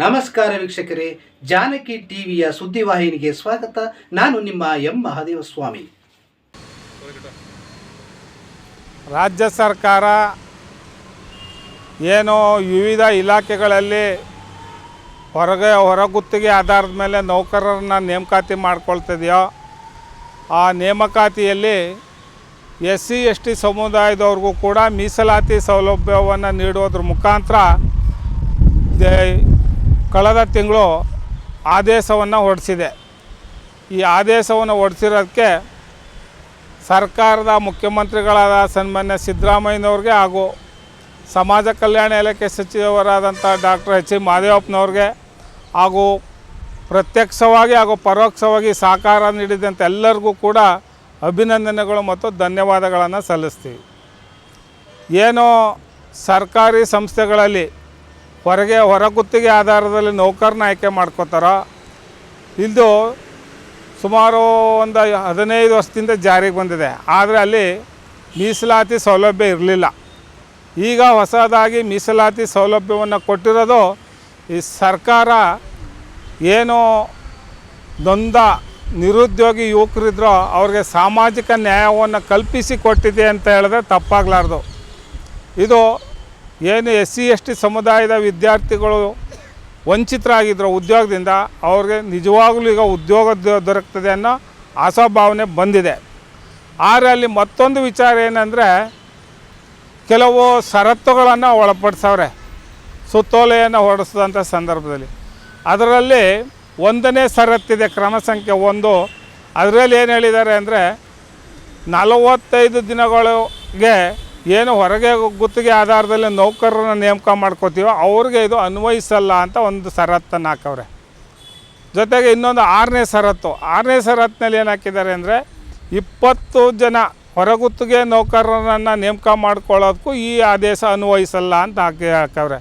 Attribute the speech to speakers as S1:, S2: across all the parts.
S1: ನಮಸ್ಕಾರ ವೀಕ್ಷಕರೇ, ಜಾನಕಿ ಟಿವಿಯ ಸುದ್ದಿವಾಹಿನಿಗೆ ಸ್ವಾಗತ. ನಾನು ನಿಮ್ಮ ಎಂ. ಮಹಾದೇವ ಸ್ವಾಮಿ
S2: ರಾಜ್ಯ ಸರ್ಕಾರ ಏನು ವಿವಿಧ ಇಲಾಖೆಗಳಲ್ಲಿ ಹೊರಗೆ ಹೊರಗುತ್ತಿಗೆ ಆಧಾರದ ಮೇಲೆ ನೌಕರರನ್ನ ನೇಮಕಾತಿ ಮಾಡ್ಕೊಳ್ತಿದೆಯೋ, ಆ ನೇಮಕಾತಿಯಲ್ಲಿ ಎಸ್ ಸಿ ಎಸ್ ಟಿ ಸಮುದಾಯದವ್ರಿಗೂ ಕೂಡ ಮೀಸಲಾತಿ ಸೌಲಭ್ಯವನ್ನು ನೀಡೋದ್ರ ಮುಖಾಂತರ ಕಳೆದ ತಿಂಗಳು ಆದೇಶವನ್ನು ಹೊರಡಿಸಿದೆ ಈ ಆದೇಶವನ್ನು ಹೊರಡಿಸಿರೋದಕ್ಕೆ ಸರ್ಕಾರದ ಮುಖ್ಯಮಂತ್ರಿಗಳಾದ ಸನ್ಮಾನ್ಯ ಸಿದ್ದರಾಮಯ್ಯನವ್ರಿಗೆ ಹಾಗೂ ಸಮಾಜ ಕಲ್ಯಾಣ ಇಲಾಖೆ ಸಚಿವರಾದಂಥ ಡಾಕ್ಟರ್ ಎಚ್ ಸಿ ಮಾದೇವಪ್ಪನವ್ರಿಗೆ ಹಾಗೂ ಪ್ರತ್ಯಕ್ಷವಾಗಿ ಹಾಗೂ ಪರೋಕ್ಷವಾಗಿ ಸಹಕಾರ ನೀಡಿದಂಥ ಎಲ್ಲರಿಗೂ ಕೂಡ ಅಭಿನಂದನೆಗಳು ಮತ್ತು ಧನ್ಯವಾದಗಳನ್ನು ಸಲ್ಲಿಸ್ತೀವಿ. ಏನು ಸರ್ಕಾರಿ ಸಂಸ್ಥೆಗಳಲ್ಲಿ ಹೊರಗೆ ಹೊರಗುತ್ತಿಗೆ ಆಧಾರದಲ್ಲಿ ನೌಕರನ ಆಯ್ಕೆ ಮಾಡ್ಕೋತಾರ. ಇದು ಸುಮಾರು ಒಂದು ಹದಿನೈದು ವರ್ಷದಿಂದ ಜಾರಿಗೆ ಬಂದಿದೆ. ಆದರೆ ಅಲ್ಲಿ ಮೀಸಲಾತಿ ಸೌಲಭ್ಯ ಇರಲಿಲ್ಲ. ಈಗ ಹೊಸದಾಗಿ ಮೀಸಲಾತಿ ಸೌಲಭ್ಯವನ್ನು ಕೊಟ್ಟಿರೋದು ಈ ಸರ್ಕಾರ ಏನು ನೊಂದ ನಿರುದ್ಯೋಗಿ ಯುವಕರಿದ್ರೋ ಅವ್ರಿಗೆ ಸಾಮಾಜಿಕ ನ್ಯಾಯವನ್ನು ಕಲ್ಪಿಸಿ ಕೊಟ್ಟಿದೆ ಅಂತ ಹೇಳಿದ್ರೆ ತಪ್ಪಾಗಲಾರ್ದು. ಇದು ಏನು ಎಸ್ ಸಿ, ಎಸ್ ಟಿ ಸಮುದಾಯದ ವಿದ್ಯಾರ್ಥಿಗಳು ವಂಚಿತರಾಗಿದ್ದರು ಉದ್ಯೋಗದಿಂದ, ಅವ್ರಿಗೆ ನಿಜವಾಗಲೂ ಈಗ ಉದ್ಯೋಗ ದೊರಕ್ತದೆ ಅನ್ನೋ ಆಶಾಭಾವನೆ ಬಂದಿದೆ. ಆದರೆ ಅಲ್ಲಿ ಮತ್ತೊಂದು ವಿಚಾರ ಏನಂದರೆ, ಕೆಲವು ಷರತ್ತುಗಳನ್ನು ಒಳಪಡಿಸವ್ರೆ, ಸುತ್ತೋಲೆಯನ್ನು ಹೊರಡಿಸಿದಂಥ ಸಂದರ್ಭದಲ್ಲಿ. ಅದರಲ್ಲಿ ಒಂದನೇ ಷರತ್ತಿದೆ ಕ್ರಮ ಸಂಖ್ಯೆ ಒಂದು. ಅದರಲ್ಲಿ ಏನು ಹೇಳಿದ್ದಾರೆ ಅಂದರೆ, ನಲವತ್ತೈದು ದಿನಗಳಿಗೆ ಏನು ಹೊರಗೆ ಗುತ್ತಿಗೆ ಆಧಾರದಲ್ಲಿ ನೌಕರರನ್ನ ನೇಮಕ ಮಾಡ್ಕೋತೀವೋ ಅವ್ರಿಗೆ ಇದು ಅನ್ವಯಿಸಲ್ಲ ಅಂತ ಒಂದು ಷರತ್ತನ್ನು ಹಾಕವ್ರೆ. ಜೊತೆಗೆ ಇನ್ನೊಂದು ಆರನೇ ಷರತ್ತು. ಆರನೇ ಷರತ್ತಿನಲ್ಲಿ ಏನು ಹಾಕಿದ್ದಾರೆ ಅಂದರೆ ಇಪ್ಪತ್ತು ಜನ ಹೊರಗುತ್ತಿಗೆ ನೌಕರರನ್ನು ನೇಮಕ ಮಾಡ್ಕೊಳ್ಳೋದಕ್ಕೂ ಈ ಆದೇಶ ಅನ್ವಯಿಸಲ್ಲ ಅಂತ ಹಾಕಿ ಹಾಕವ್ರೆ.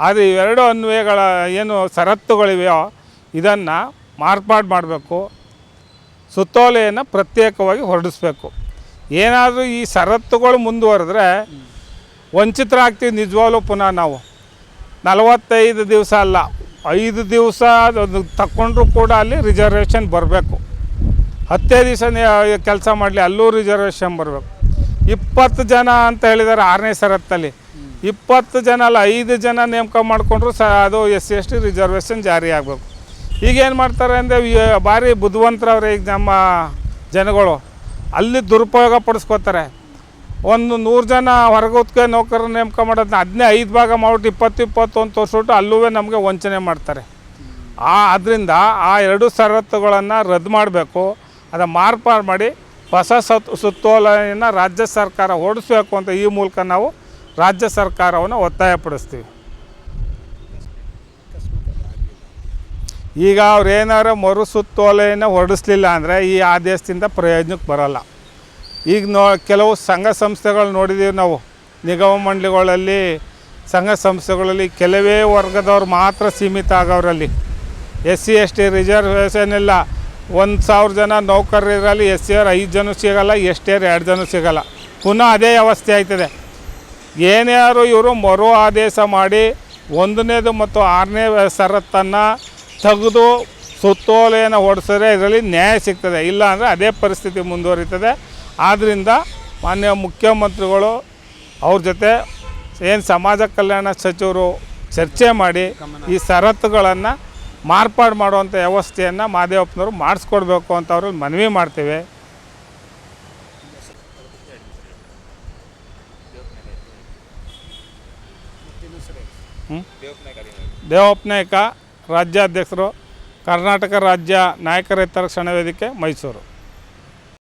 S2: ಆದರೆ ಇವೆರಡು ಅನ್ವಯಗಳ ಏನು ಷರತ್ತುಗಳಿವೆಯೋ ಇದನ್ನು ಮಾರ್ಪಾಡು ಮಾಡಬೇಕು. ಸುತ್ತೋಲೆಯನ್ನು ಪ್ರತ್ಯೇಕವಾಗಿ ಹೊರಡಿಸ್ಬೇಕು. ಏನಾದರೂ ಈ ಷರತ್ತುಗಳು ಮುಂದುವರೆದ್ರೆ ವಂಚಿತರಾಗ್ತೀವಿ ನಿಜವಾಗ್ಲೂ ಪುನಃ ನಾವು. ನಲವತ್ತೈದು ದಿವಸ ಅಲ್ಲ, ಐದು ದಿವಸ ಅದು ತಗೊಂಡ್ರೂ ಕೂಡ ಅಲ್ಲಿ ರಿಸರ್ವೇಷನ್ ಬರಬೇಕು. ಹತ್ತೇ ದಿವಸ ಕೆಲಸ ಮಾಡಲಿ, ಅಲ್ಲೂ ರಿಸರ್ವೇಷನ್ ಬರಬೇಕು. ಇಪ್ಪತ್ತು ಜನ ಅಂತ ಹೇಳಿದ್ದಾರೆ ಆರನೇ ಸರತ್ತಲ್ಲಿ ಇಪ್ಪತ್ತು ಜನ ಅಲ್ಲ, ಐದು ಜನ ನೇಮಕ ಮಾಡಿಕೊಂಡ್ರು ಸ, ಅದು S C, S T reservation ಜಾರಿ ಆಗಬೇಕು. ಈಗೇನು ಮಾಡ್ತಾರೆ ಅಂದರೆ ಭಾರಿ ಬುದ್ಧಿವಂತರವ್ರೆ ಈಗ ನಮ್ಮ ಜನಗಳು. ಅಲ್ಲಿ ದುರುಪಯೋಗ ಪಡಿಸ್ಕೋತಾರೆ. ಒಂದು ನೂರು ಜನ ಹೊರಗುತ್ತಿಗೆ ನೌಕರರ ನೇಮಕ ಮಾಡೋದನ್ನ ಅದನ್ನೇ ಐದು ಭಾಗ ಮಾಡ್ಬಿಟ್ಟು ಇಪ್ಪತ್ತು ಇಪ್ಪತ್ತು ಅಂತ ತೋರಿಸ್ಬಿಟ್ಟು ಅಲ್ಲೂ ನಮಗೆ ವಂಚನೆ ಮಾಡ್ತಾರೆ. ಆ ಅದರಿಂದ ಆ ಎರಡು ಷರತ್ತುಗಳನ್ನು ರದ್ದು ಮಾಡಬೇಕು. ಅದು ಮಾರ್ಪಾಡು ಮಾಡಿ ಹೊಸ ಸತ್, ಸುತ್ತೋಲೆಯನ್ನು ರಾಜ್ಯ ಸರ್ಕಾರ ಹೊರಡಿಸ್ಬೇಕು ಅಂತ ಈ ಮೂಲಕ ನಾವು ರಾಜ್ಯ ಸರ್ಕಾರವನ್ನು ಒತ್ತಾಯಪಡಿಸ್ತೀವಿ ಈಗ ಅವ್ರು ಮರು ಸುತ್ತೋಲೆಯನ್ನು ಹೊರಡಿಸ್ಲಿಲ್ಲ ಅಂದರೆ ಈ ಆದೇಶದಿಂದ ಪ್ರಯೋಜನಕ್ಕೆ ಬರೋಲ್ಲ. ಈಗ ನೋ, ಕೆಲವು ಸಂಘ ಸಂಸ್ಥೆಗಳು ನೋಡಿದ್ದೀವಿ ನಾವು. ನಿಗಮ ಮಂಡಳಿಗಳಲ್ಲಿ, ಸಂಘ ಸಂಸ್ಥೆಗಳಲ್ಲಿ ಕೆಲವೇ ವರ್ಗದವ್ರು ಮಾತ್ರ ಸೀಮಿತ ಆಗೋರಲ್ಲಿ. S C S T reservation ಇಲ್ಲ. ಒಂದು ಸಾವಿರ ಜನ ನೌಕರರಲ್ಲಿ ಎಸ್ ಸಿ ಆರ್ ಐದು ಜನ ಸಿಗೋಲ್ಲ ಎಸ್ ಟಿ ಆರ್ ಎರಡು ಜನ ಸಿಗೋಲ್ಲ. ಪುನಃ ಅದೇ ವ್ಯವಸ್ಥೆ ಆಯ್ತದೆ. ಏನೇ ಇವರು ಮರು ಆದೇಶ ಮಾಡಿ ಒಂದನೇದು ಮತ್ತು ಆರನೇ ಷರತ್ತನ್ನು ತೆಗೆದು ಸುತ್ತೋಲೆಯನ್ನು ಹೊಡೆಸಿದ್ರೆ ಇದರಲ್ಲಿ ನ್ಯಾಯ ಸಿಗ್ತದೆ. ಇಲ್ಲ ಅಂದರೆ ಅದೇ ಪರಿಸ್ಥಿತಿ ಮುಂದುವರಿತದೆ. ಆದ್ದರಿಂದ ಮಾನ್ಯ ಮುಖ್ಯಮಂತ್ರಿಗಳು ಅವ್ರ ಜೊತೆ ಏನು ಸಮಾಜ ಕಲ್ಯಾಣ ಸಚಿವರು ಚರ್ಚೆ ಮಾಡಿ ಈ ಷರತ್ತುಗಳನ್ನು ಮಾರ್ಪಾಡು ಮಾಡುವಂಥ ವ್ಯವಸ್ಥೆಯನ್ನು ಮಾದೇವಪ್ಪನವರು ಮಾಡಿಸ್ಕೊಡ್ಬೇಕು ಅಂತ ಅವ್ರಲ್ಲಿ ಮನವಿ ಮಾಡ್ತೇವೆ. ದೇವಪ್ಪ ನಾಯ್ಕ ರಾಜ್ಯಾಧ್ಯಕ್ಷರು ಕರ್ನಾಟಕ ರಾಜ್ಯ ನಾಯಕರ ಹಿತರಕ್ಷಣಾ ವೇದಿಕೆ ಮೈಸೂರು.